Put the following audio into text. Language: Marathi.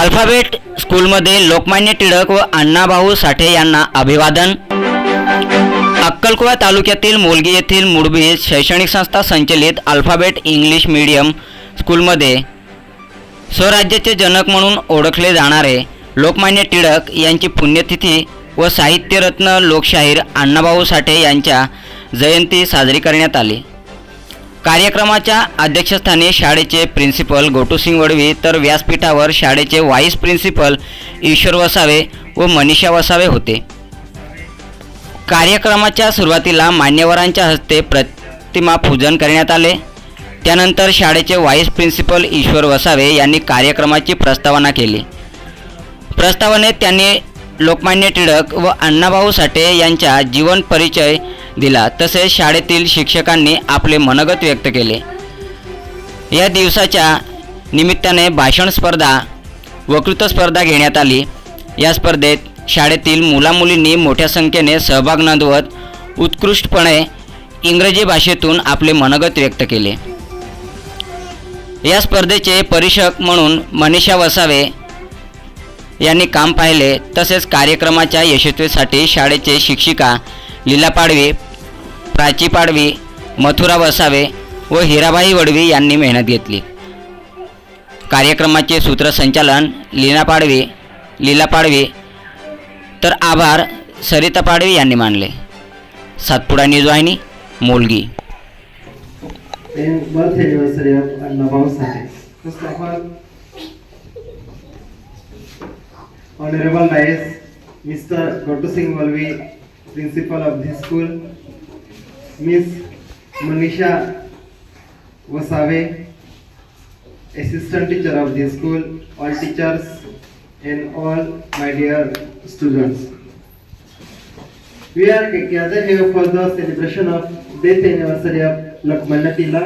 अल्फाबेट स्कूलमध्ये लोकमान्य टिळक व अण्णाभाऊ साठे यांना अभिवादन. अक्कलकुवा तालुक्यातील मोलगी येथील मुडबी शैक्षणिक संस्था संचलित अल्फाबेट इंग्लिश मीडियम स्कूलमध्ये स्वराज्याचे जनक म्हणून ओळखले जाणारे लोकमान्य टिळक यांची पुण्यतिथी व साहित्यरत्न लोकशाहीर अण्णाभाऊ साठे यांच्या जयंती साजरी करण्यात आली. कार्यक्रमाच्या अध्यक्षस्थानी शाळेचे प्रिन्सिपल गोटूसिंग वडवी तर व्यासपीठावर शाळेचे व्हाईस प्रिन्सिपल ईश्वर वसावे व मनीषा वसावे होते. कार्यक्रमाच्या सुरुवातीला मान्यवरांच्या हस्ते प्रतिमा पूजन करण्यात आले. त्यानंतर शाळेचे व्हाईस प्रिन्सिपल ईश्वर वसावे यांनी कार्यक्रमाची प्रस्तावना केली. प्रस्तावनेत त्यांनी लोकमान्य टिळक व अण्णाभाऊ साठे यांच्या जीवन परिचय दिला. तसेच शाळेतील शिक्षकांनी आपले मनगत व्यक्त केले. या दिवसाच्या निमित्ताने भाषण स्पर्धा वक्तृत्व स्पर्धा घेण्यात आली. या स्पर्धेत शाळेतील मुलामुलींनी मोठ्या संख्येने सहभाग नोंदवत उत्कृष्टपणे इंग्रजी भाषेतून आपले मनगत व्यक्त केले. या स्पर्धेचे परीक्षक म्हणून मनीषा वसावे यांनी काम पाहिले. तसेच कार्यक्रमाच्या यशस्वीसाठी शाळेचे शिक्षिका लीला पाडवी प्राची पाडवी मथुरा वसावे व हिराबाई वडवी यांनी मेहनत घेतली. कार्यक्रमाचे सूत्रसंचालन लीना पाडवी लीला पाडवी तर आभार सरिता पाडवी यांनी मानले. सातपुडा न्यूज वाहिनी Molgi birth anniversary of Annabhau Sate. First of all, Honorable Dias, Mr. Gotu Singh Walvi, Principal of this school, Miss Manisha Wasave, Assistant Teacher of this school, all teachers and all my dear students. We are gathered here for the celebration of death anniversary of Lokmanya